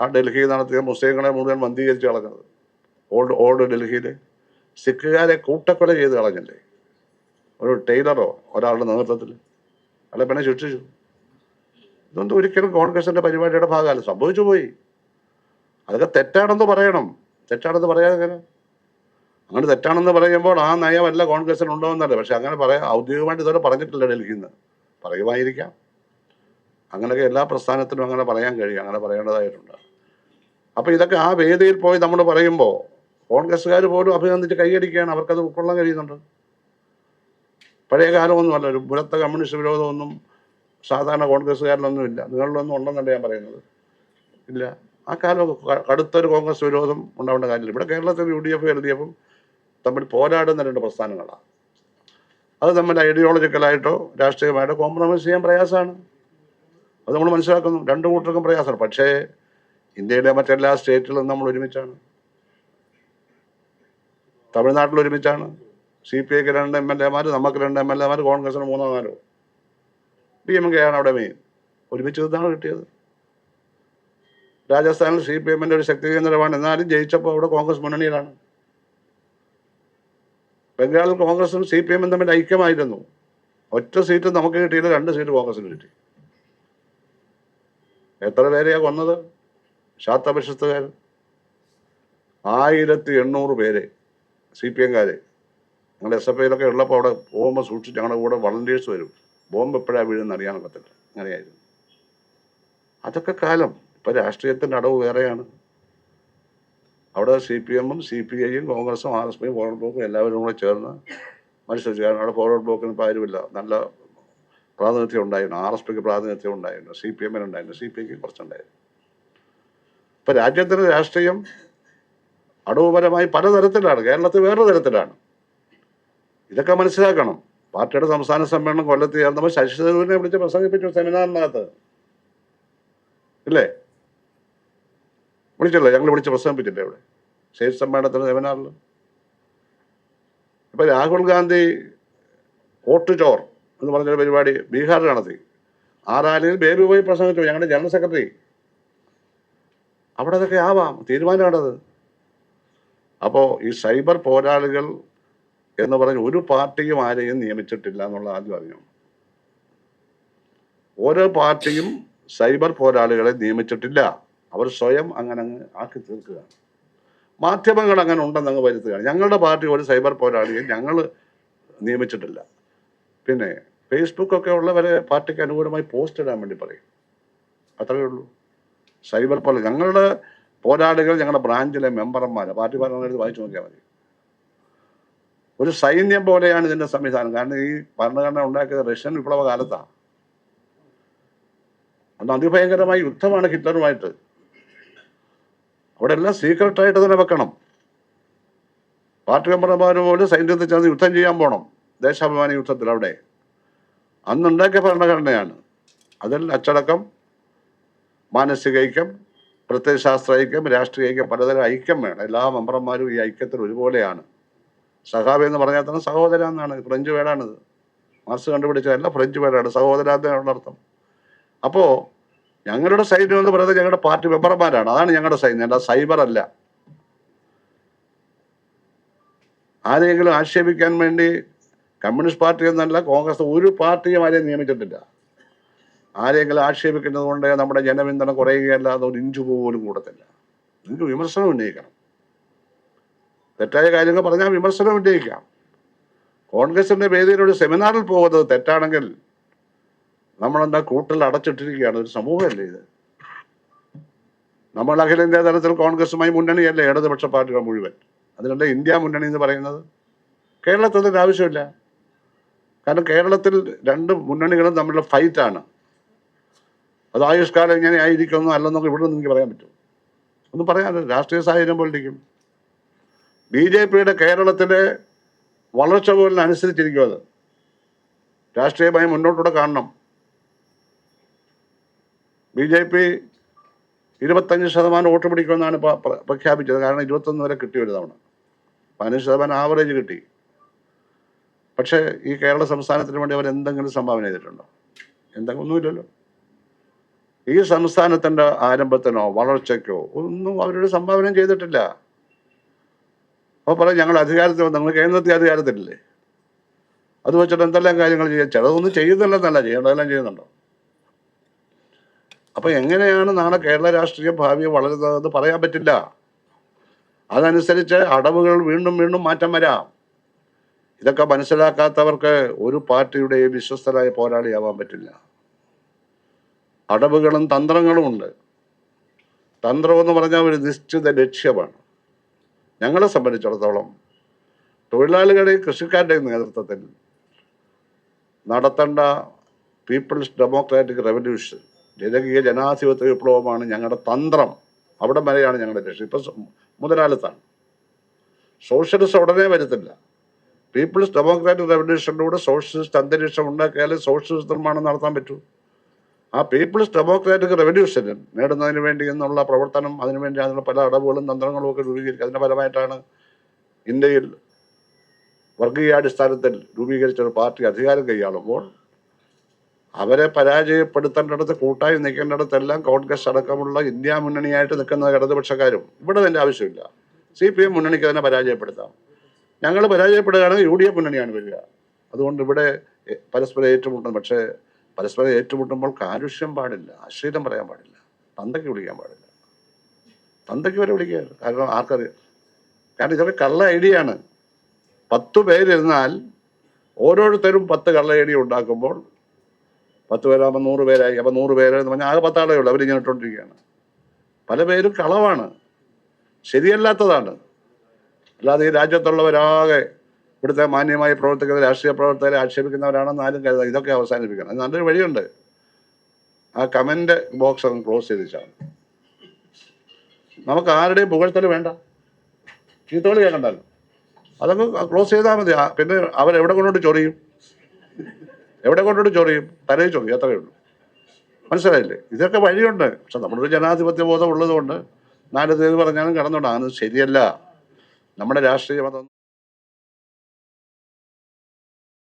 ആ ഡൽഹിയിൽ നടത്തിയ മുസ്ലിങ്ങളെ മുഴുവൻ മന്ദീകരിച്ച് കളഞ്ഞത്. ഓൾഡ് ഓൾഡ് ഡൽഹിയിൽ സിഖുകാരെ കൂട്ടക്കൊല ചെയ്ത് കളഞ്ഞല്ലേ? ഒരു ടൈലറോ ഒരാളുടെ നേതൃത്വത്തിൽ? അല്ല പിന്നെ ശിക്ഷിച്ചു. ഇതൊന്നും ഒരിക്കലും കോൺഗ്രസിന്റെ പരിപാടിയുടെ ഭാഗമല്ല. സംഭവിച്ചു പോയി. അതൊക്കെ തെറ്റാണെന്ന് പറയണം. തെറ്റാണെന്ന് പറയാതെ അങ്ങനെ തെറ്റാണെന്ന് പറയുമ്പോൾ ആ നയമല്ല കോൺഗ്രസിന് ഉണ്ടോന്നല്ല പക്ഷെ അങ്ങനെ പറയാം ഔദ്യോഗികമായിട്ട് ഇതുവരെ പറഞ്ഞിട്ടില്ല ഡൽഹിയിൽ നിന്ന് പറയുമായിരിക്കാം അങ്ങനെയൊക്കെ എല്ലാ പ്രസ്ഥാനത്തിനും അങ്ങനെ പറയാൻ കഴിയും. അങ്ങനെ പറയേണ്ടതായിട്ടുണ്ട്. അപ്പൊ ഇതൊക്കെ ആ വേദിയിൽ പോയി നമ്മൾ പറയുമ്പോൾ കോൺഗ്രസ്സുകാർ പോലും അഭിനന്ദിച്ച് കൈയടിക്കുകയാണ്. അവർക്കത് ഉൾക്കൊള്ളാൻ കഴിയുന്നുണ്ട്. പഴയ കാലമൊന്നുമല്ല ഒരു പുരത്ത കമ്മ്യൂണിസ്റ്റ് വിരോധമൊന്നും സാധാരണ കോൺഗ്രസ്സുകാരിലൊന്നും ഇല്ല. നിങ്ങളിലൊന്നും ഉണ്ടെന്നല്ല ഞാൻ പറയുന്നത്. ഇല്ല. ആ കാലം കടുത്തൊരു കോൺഗ്രസ് വിരോധം ഉണ്ടാവേണ്ട കാര്യമില്ല. ഇവിടെ കേരളത്തിൽ U D F L D എഫും തമ്മിൽ പോരാടുന്ന രണ്ട് പ്രസ്ഥാനങ്ങളാണ്. അത് തമ്മിൽ ഐഡിയോളജിക്കലായിട്ടോ രാഷ്ട്രീയമായിട്ടോ കോംപ്രമൈസ് ചെയ്യാൻ പ്രയാസമാണ്. അത് നമ്മൾ മനസ്സിലാക്കുന്നു. രണ്ടു കൂട്ടർക്കും പ്രയാസമാണ്. പക്ഷേ ഇന്ത്യയിലെ മറ്റെല്ലാ സ്റ്റേറ്റിലും നമ്മൾ ഒരുമിച്ചാണ്. തമിഴ്നാട്ടിൽ ഒരുമിച്ചാണ്. സി പി ഐക്ക് രണ്ട് എം എൽ എമാർ നമുക്ക് രണ്ട് എം എൽ എമാർ കോൺഗ്രസിന് മൂന്നോ നാലോ ഡി എം കെ ആണ് അവിടെ മെയിൻ ഒരുമിച്ച് ഇതാണ് കിട്ടിയത്. രാജസ്ഥാനിൽ സി പി എമ്മിന്റെ ഒരു ശക്തി കേന്ദ്രമാണ്. എന്നാലും ജയിച്ചപ്പോൾ അവിടെ കോൺഗ്രസ് മുന്നണിയിലാണ്. ബംഗാളിൽ കോൺഗ്രസും സി പി എമ്മും തമ്മിൽ ഐക്യമായിരുന്നു. ഒറ്റ സീറ്റ് നമുക്ക് കിട്ടിയില്ല രണ്ട് സീറ്റ് കോൺഗ്രസിന് കിട്ടി. എത്ര പേരെയാണ് കൊന്നത്? ശാത്തപരിഷത്തുകാർ ആയിരത്തി എണ്ണൂറ് പേര് സി പി എംകാരെ ഞങ്ങൾ എസ് എഫ് ഐയിലൊക്കെ ഉള്ളപ്പോൾ അവിടെ ബോംബ് സൂക്ഷിച്ച് ഞങ്ങളുടെ കൂടെ വളണ്ടിയേഴ്സ് വരും. ബോംബ് എപ്പോഴാണ് വീഴുന്ന പറ്റില്ല അങ്ങനെയായിരുന്നു. അതൊക്കെ കാലം. ഇപ്പം രാഷ്ട്രീയത്തിന്റെ അടവ് വേറെയാണ്. അവിടെ സി പി എമ്മും സി പി ഐയും കോൺഗ്രസും ആർ എസ് പിയും ഫോർവേഡ് ബ്ലോക്കും എല്ലാവരും കൂടെ ചേർന്ന് മത്സരിച്ചു കാരണം അവിടെ ഫോർവേഡ് ബ്ലോക്കിന് ഇപ്പോൾ ആരുമില്ല. നല്ല പ്രാതിനിധ്യം ഉണ്ടായിരുന്നു. ആർ എസ് പിക്ക് പ്രാതിനിധ്യം ഉണ്ടായിരുന്നു. സി പി എമ്മിനുണ്ടായിരുന്നു. സി പി ഐക്ക് കുറച്ചുണ്ടായിരുന്നു. ഇപ്പൊ രാജ്യാന്തര രാഷ്ട്രീയം അടവുപരമായി പലതരത്തിലാണ്. കേരളത്തിൽ വേറെ തരത്തിലാണ്. ഇതൊക്കെ മനസ്സിലാക്കണം. പാർട്ടിയുടെ സംസ്ഥാന സമ്മേളനം കൊല്ലത്ത് ചേർന്നപ്പോൾ ശശി തരൂരിനെ വിളിച്ച് പ്രസംഗിപ്പിച്ചു സെമിനാറിനകത്ത്. ഇല്ലേ? വിളിച്ചല്ലോ? ഞങ്ങൾ വിളിച്ച് പ്രസംഗിപ്പിച്ചില്ലേ ഇവിടെ? സ്റ്റേറ്റ് സമ്മേളനത്തിന് സെമിനാറിൽ ഇപ്പൊ രാഹുൽ ഗാന്ധി വോട്ട് ചോർ എന്ന് പറഞ്ഞൊരു പരിപാടി ബീഹാറിൽ നടത്തി. ആ റാലിയിൽ ബേബി പോയി പ്രസംഗിച്ചു. ഞങ്ങളുടെ ജനറൽ സെക്രട്ടറി അവിടെ അതൊക്കെ ആവാം. തീരുമാനമാണത്. അപ്പോൾ ഈ സൈബർ പോരാളികൾ എന്ന് പറഞ്ഞ് ഒരു പാർട്ടിയും ആരെയും നിയമിച്ചിട്ടില്ല എന്നുള്ള ആദ്യം അറിഞ്ഞു ഓരോ പാർട്ടിയും സൈബർ പോരാളികളെ നിയമിച്ചിട്ടില്ല. അവർ സ്വയം അങ്ങനെ അങ്ങ് ആക്കി തീർക്കുകയാണ്. മാധ്യമങ്ങൾ അങ്ങനെ ഉണ്ടെന്ന് അങ്ങ് വരുത്തുകയാണ്. ഞങ്ങളുടെ പാർട്ടി ഒരു സൈബർ പോരാളിയെ ഞങ്ങൾ നിയമിച്ചിട്ടില്ല. പിന്നെ ഫേസ്ബുക്കൊക്കെ ഉള്ളവരെ പാർട്ടിക്ക് അനുകൂലമായി പോസ്റ്റ് ഇടാൻ വേണ്ടി പറയും. അത്രയേ ഉള്ളൂ. സൈബർ പോലെ ഞങ്ങളുടെ പോരാളികൾ ഞങ്ങളുടെ ബ്രാഞ്ചിലെ മെമ്പർമാർ പാർട്ടി ഭരണഘടന വായിച്ചു നോക്കിയാൽ മതി. ഒരു സൈന്യം പോലെയാണ് ഇതിന്റെ സംവിധാനം. കാരണം ഈ ഭരണഘടന ഉണ്ടാക്കിയത് റഷ്യൻ വിപ്ലവ കാലത്താണ് അന്ന് അതിഭയങ്കരമായ യുദ്ധമാണ് ഹിറ്റ്ലറുമായിട്ട്. അവിടെ എല്ലാം സീക്രട്ടായിട്ട് തന്നെ വെക്കണം. പാർട്ടി മെമ്പർമാർ പോലും സൈന്യത്തിൽ ചേർന്ന് യുദ്ധം ചെയ്യാൻ പോകണം ദേശാഭിമാനി യുദ്ധത്തിൽ അവിടെ. അന്നുണ്ടാക്കിയ ഭരണഘടനയാണ്. അതിൽ അച്ചടക്കം മാനസിക ഐക്യം പ്രത്യയശാസ്ത്ര ഐക്യം രാഷ്ട്രീയ ഐക്യം പലതരം ഐക്യം വേണം. എല്ലാ മെമ്പർമാരും ഈ ഐക്യത്തിൽ ഒരുപോലെയാണ്. സഹാബി എന്ന് പറഞ്ഞാൽ തന്നെ സഹോദര എന്നാണ്. ഫ്രഞ്ച് വേടാണിത്. മാർസ് കണ്ടുപിടിച്ചതല്ല ഫ്രഞ്ച് വേടാണ്. സഹോദര അർത്ഥം. അപ്പോ ഞങ്ങളുടെ സൈന്യം എന്ന് പറയുന്നത് ഞങ്ങളുടെ പാർട്ടി മെമ്പർമാരാണ്. അതാണ് ഞങ്ങളുടെ സൈന്യം. അല്ല സൈബർ അല്ല. ആരെങ്കിലും ആക്ഷേപിക്കാൻ വേണ്ടി കമ്മ്യൂണിസ്റ്റ് പാർട്ടി എന്നല്ല കോൺഗ്രസ് ഒരു പാർട്ടിയും ആരെയും നിയമിച്ചിട്ടില്ല. ആരെങ്കിലും ആക്ഷേപിക്കുന്നത് കൊണ്ട് നമ്മുടെ ജനപിന്തുണ കുറയുകയല്ലാതെ ഒരു ഇഞ്ചു പോലും കൂടത്തില്ല. നിങ്ങൾക്ക് വിമർശനം ഉന്നയിക്കണം. തെറ്റായ കാര്യങ്ങൾ പറഞ്ഞാൽ വിമർശനം ഉന്നയിക്കാം. കോൺഗ്രസിന്റെ വേദിയിൽ ഒരു സെമിനാറിൽ പോകുന്നത് തെറ്റാണെങ്കിൽ നമ്മളെന്താ കൂട്ടിൽ അടച്ചിട്ടിരിക്കുകയാണ്? ഒരു സമൂഹമല്ലേ ഇത്? നമ്മൾ അഖിലേന്ത്യാ തലത്തിൽ കോൺഗ്രസുമായി മുന്നണിയല്ലേ? ഇടതുപക്ഷ പാർട്ടികൾ മുഴുവൻ. അതിനല്ല ഇന്ത്യ മുന്നണി എന്ന് പറയുന്നത്? കേരളത്തിൽ ആവശ്യമില്ല. കാരണം കേരളത്തിൽ രണ്ട് മുന്നണികളും തമ്മിലുള്ള ഫൈറ്റാണ് അത് ആയുഷ്കാലം എങ്ങനെ ആയിരിക്കുമെന്നോ അല്ലെന്നൊക്കെ ഇവിടെ നിന്ന് എനിക്ക് പറയാൻ പറ്റും. ഒന്നും പറയാനില്ല രാഷ്ട്രീയ സാഹചര്യം പോലിരിക്കും ബി ജെ പിയുടെ കേരളത്തിലെ വളർച്ച പോലിന് അനുസരിച്ചിരിക്കും അത്. രാഷ്ട്രീയമായി മുന്നോട്ടൂടെ കാണണം. ബി ജെ പി ഇരുപത്തഞ്ച് ശതമാനം വോട്ട് പിടിക്കുമെന്നാണ് പ്രഖ്യാപിച്ചത്. കാരണം ഇരുപത്തൊന്ന് വരെ കിട്ടി ഒരു തവണ. പതിനഞ്ച് ശതമാനം ആവറേജ് കിട്ടി. പക്ഷേ ഈ കേരള സംസ്ഥാനത്തിന് വേണ്ടി അവർ എന്തെങ്കിലും സംഭാവന ചെയ്തിട്ടുണ്ടോ? എന്തെങ്കിലും ഒന്നുമില്ലല്ലോ. ഈ സംസ്ഥാനത്തിന്റെ ആരംഭത്തിനോ വളർച്ചയ്ക്കോ ഒന്നും അവരുടെ സംഭാവന ചെയ്തിട്ടില്ല. അപ്പോൾ പറയും ഞങ്ങൾ അധികാരത്തിൽ നിങ്ങൾ കേന്ദ്രത്തിൽ അധികാരത്തിലില്ലേ? അത് വെച്ചിട്ട് എന്തെല്ലാം കാര്യങ്ങൾ ചെയ്യാം? ചിലതൊന്നും ചെയ്യുന്നില്ലെന്നല്ല ചെയ്യേണ്ടതെല്ലാം ചെയ്യുന്നുണ്ടോ? അപ്പം എങ്ങനെയാണ് നാളെ കേരള രാഷ്ട്രീയ ഭാവി വളരുന്നതെന്ന് പറയാൻ പറ്റില്ല. അതനുസരിച്ച് അടവുകൾ വീണ്ടും വീണ്ടും മാറ്റം വരാം. ഇതൊക്കെ മനസ്സിലാക്കാത്തവർക്ക് ഒരു പാർട്ടിയുടെയും വിശ്വസ്തരായ പോരാളിയാവാൻ പറ്റില്ല. അടവുകളും തന്ത്രങ്ങളും ഉണ്ട്. തന്ത്രമെന്ന് പറഞ്ഞാൽ ഒരു നിശ്ചിത ലക്ഷ്യമാണ്. ഞങ്ങളെ സംബന്ധിച്ചിടത്തോളം തൊഴിലാളികളുടെയും കൃഷിക്കാരുടെയും നേതൃത്വത്തിൽ നടത്തേണ്ട പീപ്പിൾസ് ഡെമോക്രാറ്റിക് റെവല്യൂഷൻ ജനകീയ ജനാധിപത്യ വിപ്ലവമാണ് ഞങ്ങളുടെ തന്ത്രം. അവിടെ വരെയാണ് ഞങ്ങളുടെ ലക്ഷ്യം. ഇപ്പം മുതലാളിത്താണ്. സോഷ്യലിസ്റ്റ് ഉടനെ വരുത്തില്ല. പീപ്പിൾസ് ഡെമോക്രാറ്റിക് റെവല്യൂഷനിലൂടെ സോഷ്യലിസ്റ്റ് അന്തരീക്ഷം ഉണ്ടാക്കിയാലേ സോഷ്യലിസ്റ്റ് നിർമ്മാണം നടത്താൻ പറ്റൂ. ആ പീപ്പിൾസ് ഡെമോക്രാറ്റിക് റെവല്യൂഷന് നേടുന്നതിന് വേണ്ടി എന്നുള്ള പ്രവർത്തനം അതിനുവേണ്ടി അതിനുള്ള പല അടവുകളും തന്ത്രങ്ങളും ഒക്കെ രൂപീകരിക്കുക. അതിന്റെ ഫലമായിട്ടാണ് ഇന്ത്യയിൽ വർഗീയാടിസ്ഥാനത്തിൽ രൂപീകരിച്ച ഒരു പാർട്ടി അധികാരം കൈയാളുമ്പോൾ അവരെ പരാജയപ്പെടുത്തേണ്ടടുത്ത് കൂട്ടായി നിൽക്കേണ്ടിടത്തെല്ലാം കോൺഗ്രസ് അടക്കമുള്ള ഇന്ത്യ മുന്നണിയായിട്ട് നിൽക്കുന്ന ഇടതുപക്ഷക്കാരും ഇവിടെ തന്നെ ആവശ്യമില്ല. സി പി എം മുന്നണിക്ക് തന്നെ പരാജയപ്പെടുത്താം. ഞങ്ങൾ പരാജയപ്പെടുകയാണെങ്കിൽ യു ഡി എഫ് മുന്നണിയാണ് വരിക. അതുകൊണ്ട് ഇവിടെ പരസ്പരം ഏറ്റുമുട്ടുന്നത് പക്ഷേ പരസ്പരം ഏറ്റുമുട്ടുമ്പോൾ കാലുഷ്യം പാടില്ല അശ്ലീലം പറയാൻ പാടില്ല തന്തയ്ക്ക് വിളിക്കാൻ പാടില്ല. തന്തയ്ക്ക് വരെ വിളിക്കുക കാരണം ആർക്കറിയാം? കാരണം ഇതൊക്കെ കള്ള ഐഡിയ ആണ്. പത്ത് പേരിരുന്നാൽ ഓരോരുത്തരും പത്ത് കള്ള ഐഡിയ ഉണ്ടാക്കുമ്പോൾ പത്ത് പേരാകുമ്പോൾ നൂറ് പേരായി അപ്പം നൂറ് പേര് എന്ന് പറഞ്ഞാൽ ആകെ പത്താളേ ഉള്ളൂ അവരിങ്ങനെ ഇട്ടുകൊണ്ടിരിക്കുകയാണ് പല പേരും കളവാണ് ശരിയല്ലാത്തതാണ്. അല്ലാതെ ഈ രാജ്യത്തുള്ളവരാകെ ഇവിടുത്തെ മാന്യമായ പ്രവർത്തിക്കുന്ന രാഷ്ട്രീയ പ്രവർത്തകരെ ആക്ഷേപിക്കുന്നവരാണെന്ന് ആരും കരുതുക ഇതൊക്കെ അവസാനിപ്പിക്കണം. അത് നല്ലൊരു വഴിയുണ്ട്. ആ കമന്റ് ബോക്സ് അങ്ങ് ക്ലോസ് ചെയ്തിച്ചാണ് നമുക്ക് ആരുടെയും പുകഴ്ത്തൽ വേണ്ട. ചീത്തോളി കേൾക്കണ്ടല്ലോ. അതൊക്കെ ക്ലോസ് ചെയ്താൽ മതി. പിന്നെ അവരെവിടെ കൊണ്ടോട്ട് ചൊറിയും? എവിടെ കൊണ്ടോട്ട് ചൊറിയും? തലയിൽ ചൊറിയും. അത്രയേ ഉള്ളൂ. മനസ്സിലായില്ലേ? ഇതൊക്കെ വഴിയുണ്ട്. പക്ഷെ നമ്മളൊരു ജനാധിപത്യ ബോധം ഉള്ളതുകൊണ്ട് നാല് തീയതി പറഞ്ഞാലും കടന്നുകൊണ്ടാണ് ശരിയല്ല. നമ്മുടെ രാഷ്ട്രീയ അതൊന്നും